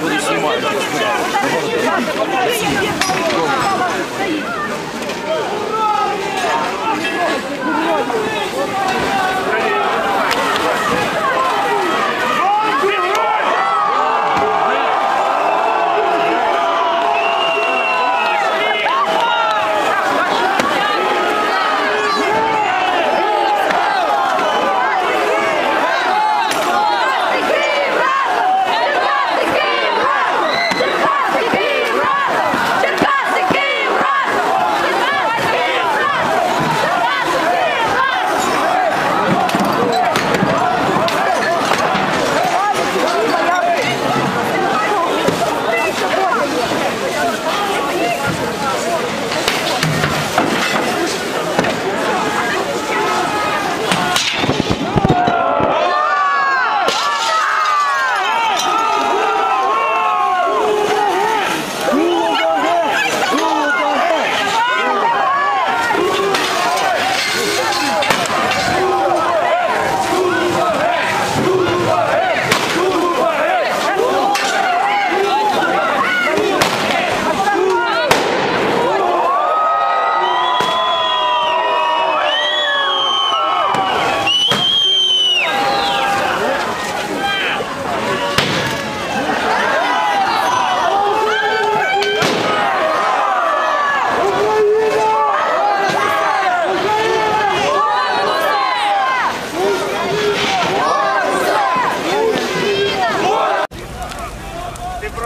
Тому вже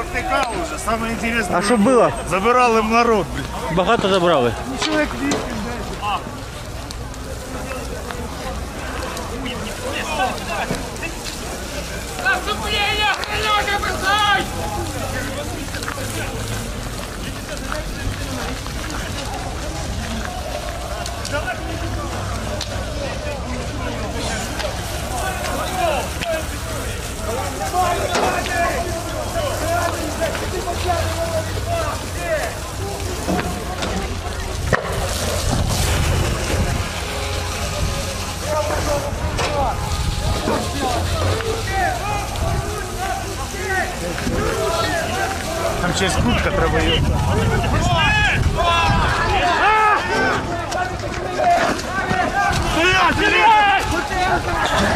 провтикав уже, саме інтересне. А що було? Забирали в народ, блядь. Багато забрали. Чоловік вісім, Там кутка треба її. Группа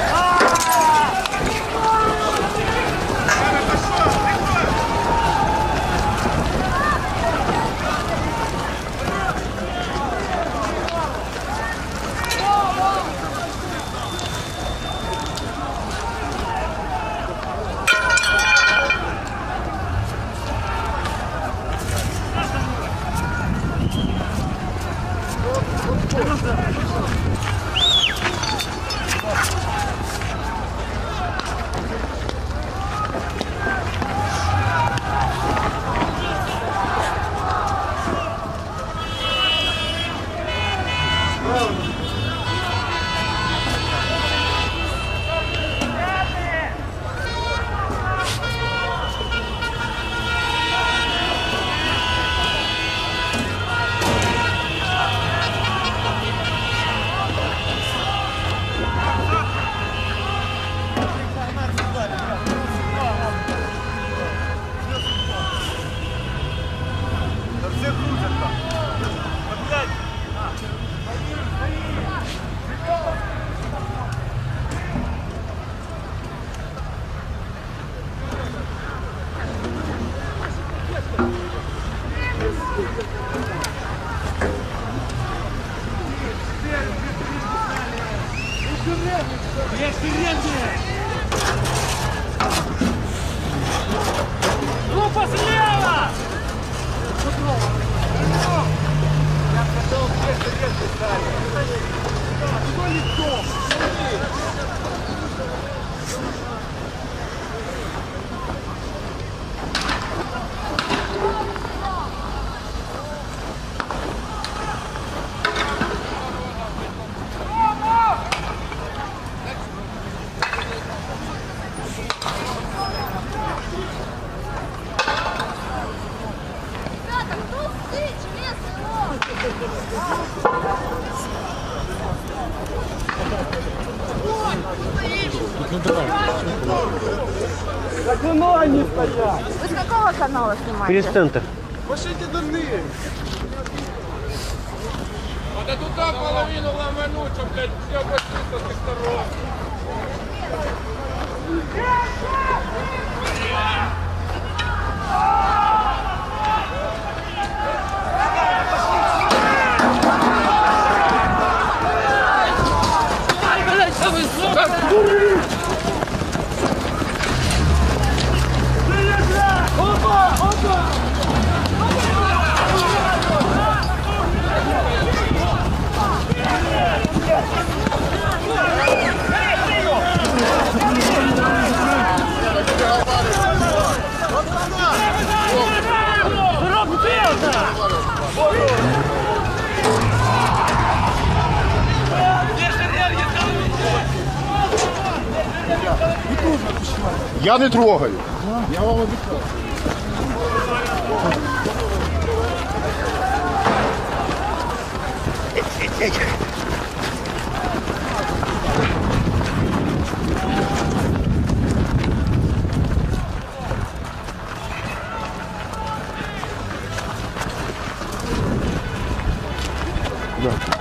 Ребята, кто здесь? Так ну они стоят. Вы с какого канала снимаете? Перестентер. Пошите дурные. Вот эту туда половину ломануть, чтобы, блядь, все пошли со всех сторон. Я не трогаю. Я вам обіцяю. сюди.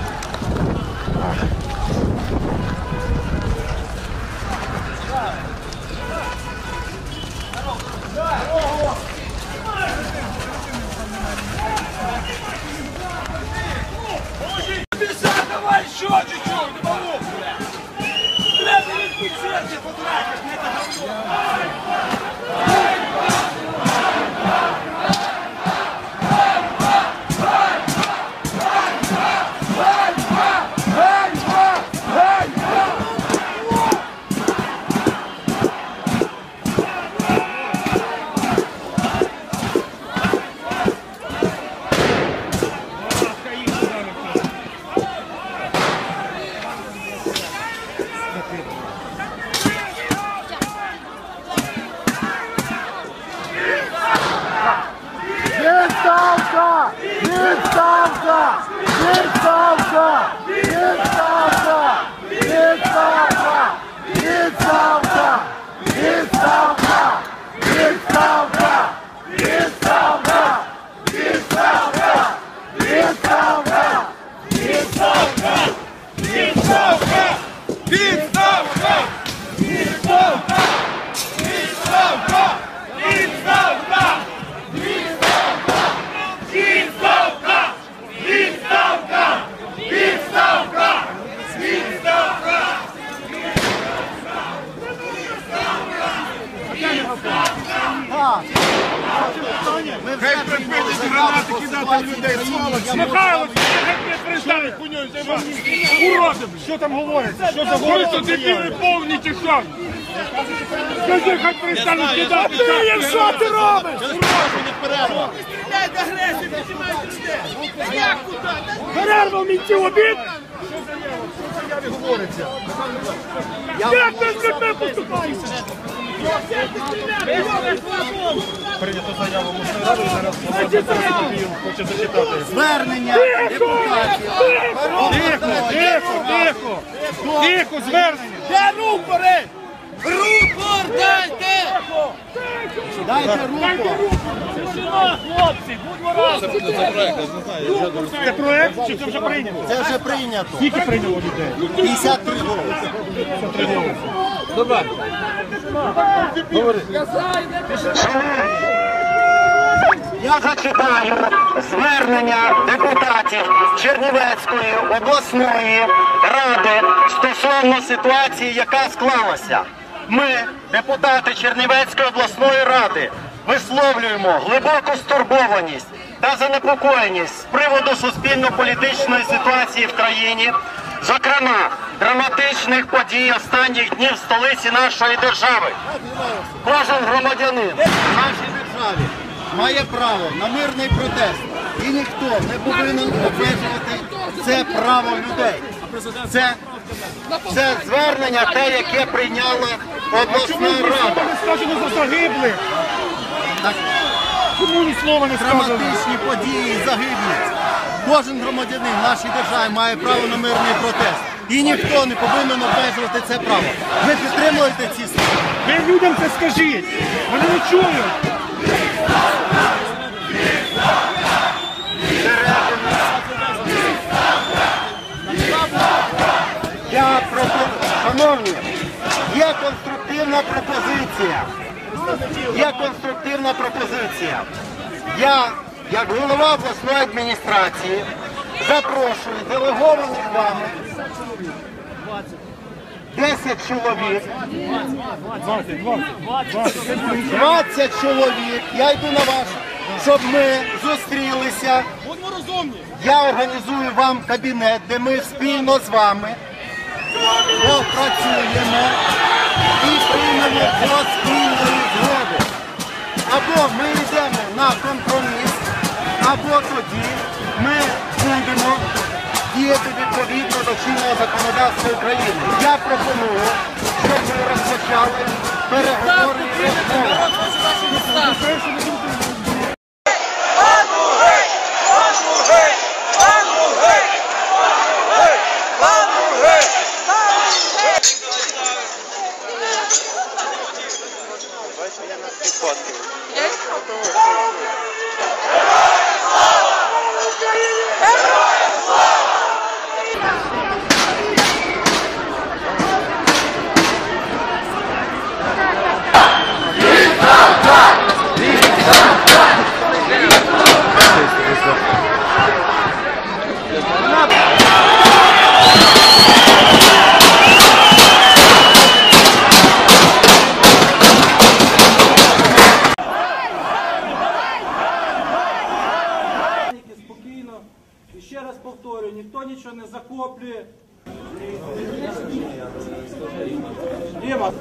Stop! Перестати людей сволочі. Михайлович, перестали хуйньою займатися. Уроди, що там говориться? Що там говориться? Ви дебіли повні ті що? Скажи, хай перестали кидати. Київ, що ти робиш? Перерва. Стріляйте агресію, піднімайте людей. Як куди? Перерва в мінці обід? Що заяву? Що говориться? Як ти з людьми поступаєшся? Прийнято заяву міської ради, зараз Володимир хоче зачитати. Звернення депутатів. Тихо, тихо, тихо. Тихо, звернення. Де рупори? Рупор дайте! Дайте руку. Хлопці, будь ласка. Це проект чи це вже прийнято? Це вже прийнято. Скільки прийняло людей? 53 голоси. Я зачитаю звернення депутатів Чернівецької обласної ради стосовно ситуації, яка склалася. Ми, депутати Чернівецької обласної ради, висловлюємо глибоку стурбованість та занепокоєність з приводу суспільно-політичної ситуації в країні, зокрема драматичних подій останніх днів в столиці нашої держави. Кожен громадянин В нашій державі має право на мирний протест. І ніхто не повинен обмежувати це право людей. Це, Це звернення, те, яке прийняла обласна рада. Сказано за загиблих. Чому ні слова не сказано? драматичні події загиблі. Кожен громадянин в нашій державі має право на мирний протест. і ніхто не повинен обмежувати це право. Ви підтримуєте ці слова? Ви людям це скажіть. Вони не чують. Я пропоную, шановні, є конструктивна пропозиція. Є конструктивна пропозиція. Я, як голова обласної адміністрації, запрошую делегованих вами 10 чоловік 20, 20, 20. 20 чоловік, я йду на вас, щоб ми зустрілися. Я організую вам кабінет, де ми спільно з вами попрацюємо і приймемо до спільної згоди. Або ми йдемо на компроміс, або тоді ми будемо діяти відповідно до чинного законодавства України. Я пропоную, щоб ми розпочали переговори і розмови. Тільки спокійно. І ще раз повторюю, ніхто нічого не захоплює. Діма.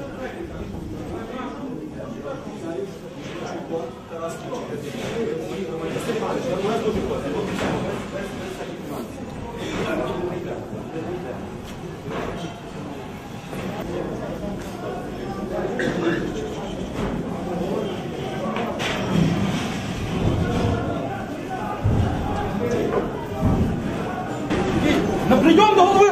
На прийом до голови!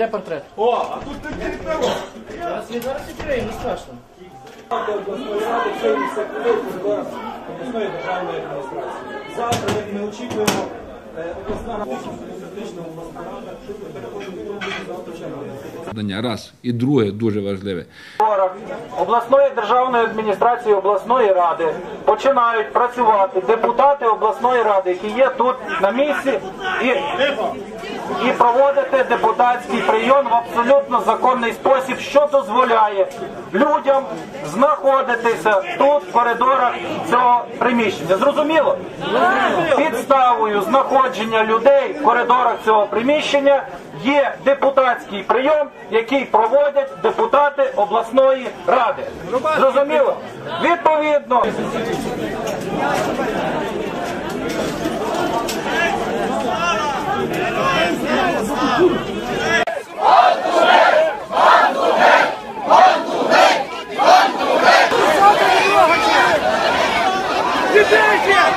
Де портрет? О, а тут ти Зараз він зараз відкриє, не страшно. обласної державної адміністрації. Завтра, як ми очікуємо, е, обласна рада, демократична обласна рада, переходимо завтра раз. І друге дуже важливе. Обласної державної адміністрації обласної ради починають працювати депутати обласної ради, які є тут на місці, і, і проводити депутатський прийом в абсолютно законний спосіб, що дозволяє людям знаходитися тут в коридорах цього приміщення. Зрозуміло? Підставою знаходження людей в коридорах цього приміщення є депутатський прийом, який проводять депутати обласної ради. Зрозуміло? Відповідно. Yeah, yeah.